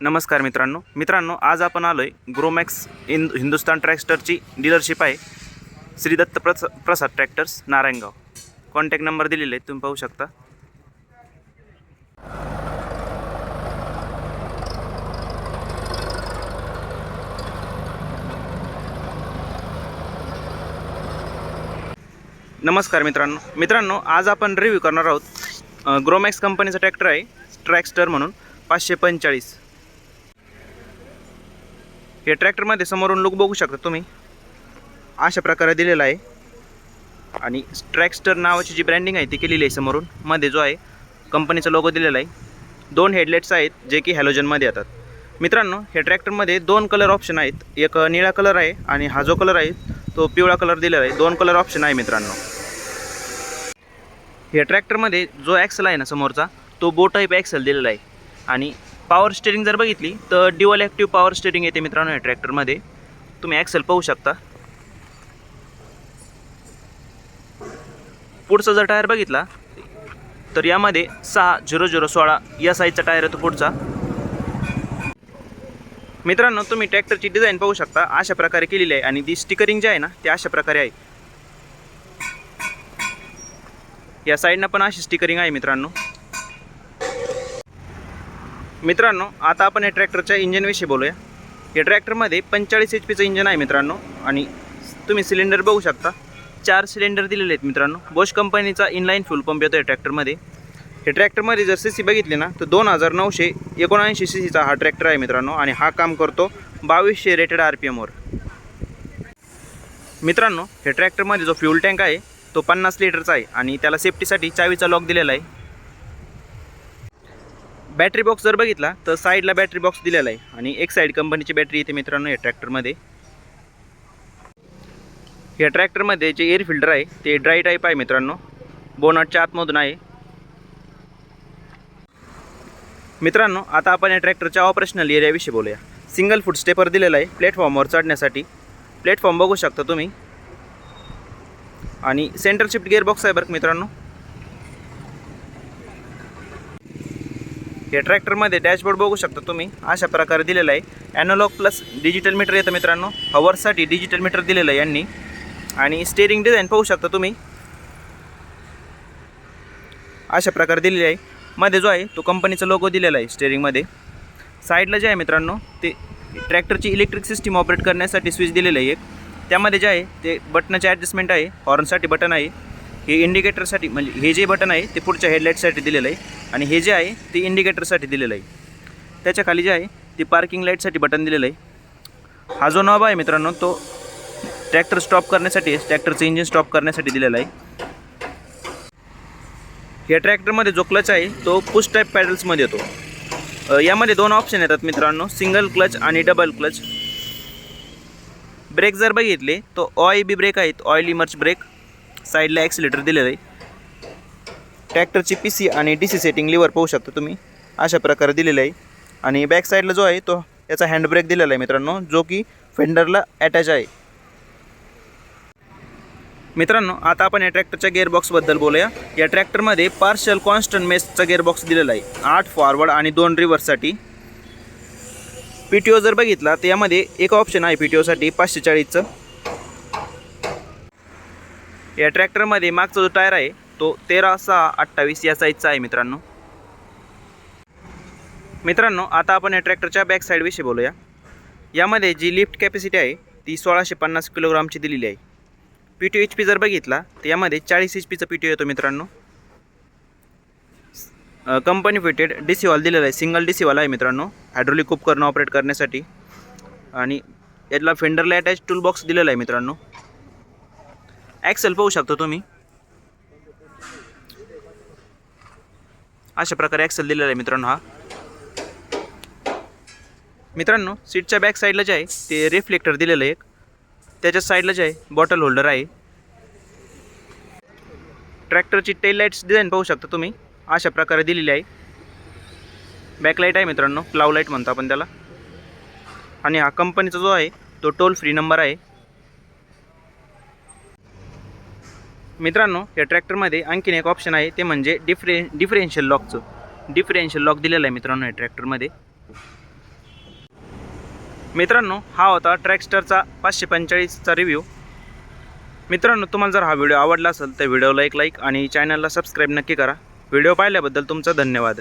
नमस्कार मित्रांनो. मित्रांनो आज आपण आलो आहे ग्रोमॅक्स इन हिंदुस्तान ट्रॅक्टरची डीलरशिप आहे श्री दत्त प्रस Prasad tractors Narayangaon. Contact number दिलेले आहे तुम्ही पाहू शकता. नमस्कार मित्रांनो. मित्रांनो आज आपण रिव्ह्यू करणार आहोत ग्रोमॅक्स कंपनीचा ट्रॅक्टर आहे ट्रॅक्स्टर म्हणून पाचशे पंचेचाळीस. हे ट्रॅक्टरमध्ये समोरून लुक बघू शकता तुम्ही. अशा प्रकारे दिलेला आहे. आणि ट्रॅक्स्टर नावाची जी ब्रँडिंग आहे ती केलेली आहे समोरून. मध्ये जो आहे कंपनीचा लोगो दिलेला आहे. दोन हेडलाईट्स आहेत जे की हॅलोजनमध्ये येतात. मित्रांनो हे ट्रॅक्टरमध्ये दोन कलर ऑप्शन आहेत. एक निळा कलर आहे आणि हा जो कलर आहे तो पिवळा कलर दिलेला आहे. दोन कलर ऑप्शन आहे मित्रांनो. हे ट्रॅक्टरमध्ये जो ॲक्सल आहे ना समोरचा तो बो टाईप ॲक्सल दिलेला आहे. आणि पॉवर स्टेरिंग जर बघितली तर ड्युअल ॲक्टिव्ह पॉवर स्टेरिंग येते मित्रांनो या ट्रॅक्टरमध्ये तुम्ही ॲक्सेल पाहू शकता. पुढचा जर टायर बघितला तर यामध्ये सहा झिरो झिरो सोळा या साईजचा टायर येतो पुढचा. मित्रांनो तुम्ही ट्रॅक्टरची डिझाईन पाहू शकता. अशा प्रकारे केलेली आहे आणि ती स्टिकरिंग जे आहे ना ते अशा प्रकारे आहे. या साईडनं पण अशी स्टिकरिंग आहे मित्रांनो. मित्रांनो आता आपण या ट्रॅक्टरच्या इंजिनविषयी बोलूया. या ट्रॅक्टरमध्ये पंचेचाळीस एच पीचं इंजन आहे मित्रांनो आणि तुम्ही सिलेंडर बघू शकता. चार सिलेंडर दिलेले आहेत मित्रांनो. बोश कंपनीचा इनलाईन फ्यूल पंप येतो या ट्रॅक्टरमध्ये. हे ट्रॅक्टरमध्ये जर सी सी बघितली ना तर दोन हजार नऊशे एकोणऐंशी सी सीचा हा ट्रॅक्टर आहे मित्रांनो आणि हा काम करतो बावीसशे रेटेड आर पी एमवर मित्रांनो हे ट्रॅक्टरमध्ये जो फ्यूल टँक आहे तो पन्नास लिटरचा आहे आणि त्याला सेफ्टीसाठी चावीचा लॉक दिलेला आहे. बॅटरी बॉक्स जर बघितला तर साईडला बॅटरी बॉक्स दिलेला आहे. आणि एक साईड कंपनीची बॅटरी येते मित्रांनो या ट्रॅक्टरमध्ये. या ट्रॅक्टरमध्ये जे एअर फिल्टर आहे ते ड्राय टाईप आहे मित्रांनो. बोनटच्या आतमधून आहे. मित्रांनो आता आपण या ट्रॅक्टरच्या ऑपरेशनल एरियाविषयी बोलूया. सिंगल फूट स्टेपर दिलेला आहे प्लॅटफॉर्मवर चढण्यासाठी. प्लॅटफॉर्म बघू शकता तुम्ही. आणि सेंटर शिफ्ट गिअरबॉक्स आहे बरं मित्रांनो. हे ट्रॅक्टरमध्ये डॅशबोर्ड बघू शकता तुम्ही. अशा प्रकारे दिलेला आहे. ॲनोलॉग प्लस डिजिटल मीटर येतं मित्रांनो. हवरसाठी डिजिटल मीटर दिलेलं आहे यांनी. आणि स्टेरिंग डिझाईन पाहू शकता तुम्ही. अशा प्रकारे दिलेली आहे. मध्ये जो आहे तो कंपनीचा लोगो दिलेला आहे स्टेरिंगमध्ये साईडला जे आहे मित्रांनो ते ट्रॅक्टरची इलेक्ट्रिक सिस्टीम ऑपरेट करण्यासाठी स्विच दिलेलं आहे एक. त्यामध्ये जे आहे ते बटनाचे ॲडजस्टमेंट आहे. हॉर्नसाठी बटन आहे. हे इंडिकेटरसाठी म्हणजे हे जे बटन आहे ते पुढच्या हेडलाईटसाठी दिलेलं आहे. आणि हे जे आहे ते इंडिकेटरसाठी दिलेलं आहे. त्याच्याखाली जे आहे ते पार्किंग लाईटसाठी बटन दिलेलं आहे. हा जो नॉब आहे मित्रांनो तो ट्रॅक्टर स्टॉप करण्यासाठी ट्रॅक्टरचं इंजिन स्टॉप करण्यासाठी दिलेला आहे. या ट्रॅक्टरमध्ये जो क्लच आहे तो पुश टाईप पॅडल्समध्ये येतो. यामध्ये दोन ऑप्शन येतात मित्रांनो सिंगल क्लच आणि डबल क्लच ब्रेक जर बघितले तो ऑय बी ब्रेक आहेत ऑइल इमर्च ब्रेक साईडला ॲक्सिलेटर दिलेलं आहे. ट्रॅक्टरची पी सी आणि डी सी सेटिंग लिव्हर पाहू शकता तुम्ही. अशा प्रकारे दिलेलं आहे. आणि बॅक साईडला जो आहे तो याचा हँडब्रेक दिलेला आहे मित्रांनो जो की फेंडरला अटॅच आहे. मित्रांनो आता आपण या ट्रॅक्टरच्या गेअरबॉक्सबद्दल बोलूया. या ट्रॅक्टरमध्ये पार्शल कॉन्स्टंट मेसचा गेअरबॉक्स दिलेला आहे. आठ फॉरवर्ड आणि दोन रिव्हर्ससाठी पी टी ओ जर बघितला तर यामध्ये एक ऑप्शन आहे पी टी ओसाठी पाचशे चाळीसचं या ट्रॅक्टरमध्ये मागचा जो टायर आहे तो तेरा सहा अठ्ठावीस या साईजचा आहे मित्रांनो. मित्रांनो आता आपण या ट्रॅक्टरच्या बॅक साईडविषयी बोलूया. यामध्ये जी लिफ्ट कॅपॅसिटी आहे ती सोळाशे पन्नास किलोग्रामची दिलेली आहे. पी टी एच पी जर बघितला तर यामध्ये चाळीस एच पीचा पी टी येतो मित्रांनो. Company fitted D C valve दिलेला आहे सिंगल डी सी वॉल आहे मित्रांनो. हायड्रोलिक उपकरणं ऑपरेट करण्यासाठी. आणि यातला फेंडरला अटॅच टूल बॉक्स दिलेला आहे मित्रांनो. ॲक्सेल पाहू शकता तुम्ही. अशा प्रकारे ॲक्सेल दिलेला आहे मित्रांनो हा. मित्रांनो सीटच्या बॅक साईडला जे आहे ते रिफ्लेक्टर दिलेलं आहे एक. त्याच्या साईडला जे आहे बॉटल होल्डर आहे. ट्रॅक्टरची टेल लाईट्स डिझाईन पाहू शकता तुम्ही. अशा प्रकारे दिलेली आहे. बॅकलाईट आहे मित्रांनो क्लाव लाइट म्हणतो आपण त्याला. आणि हा कंपनीचा जो आहे तो टोल फ्री नंबर आहे. मित्रांनो या ट्रॅक्टरमध्ये आणखीन एक ऑप्शन आहे ते म्हणजे डिफरे डिफरेन्शियल लॉकचं डिफरेन्शियल लॉक दिलेलं आहे मित्रांनो या ट्रॅक्टरमध्ये. मित्रांनो हा होता ट्रॅक्स्टरचा पाचशे पंचेचाळीसचा रिव्ह्यू मित्रांनो तुम्हाला जर हा व्हिडिओ आवडला असेल तर व्हिडिओला एक लाईक आणि चॅनलला सबस्क्राईब नक्की करा. व्हिडिओ पाहिल्याबद्दल तुमचा धन्यवाद.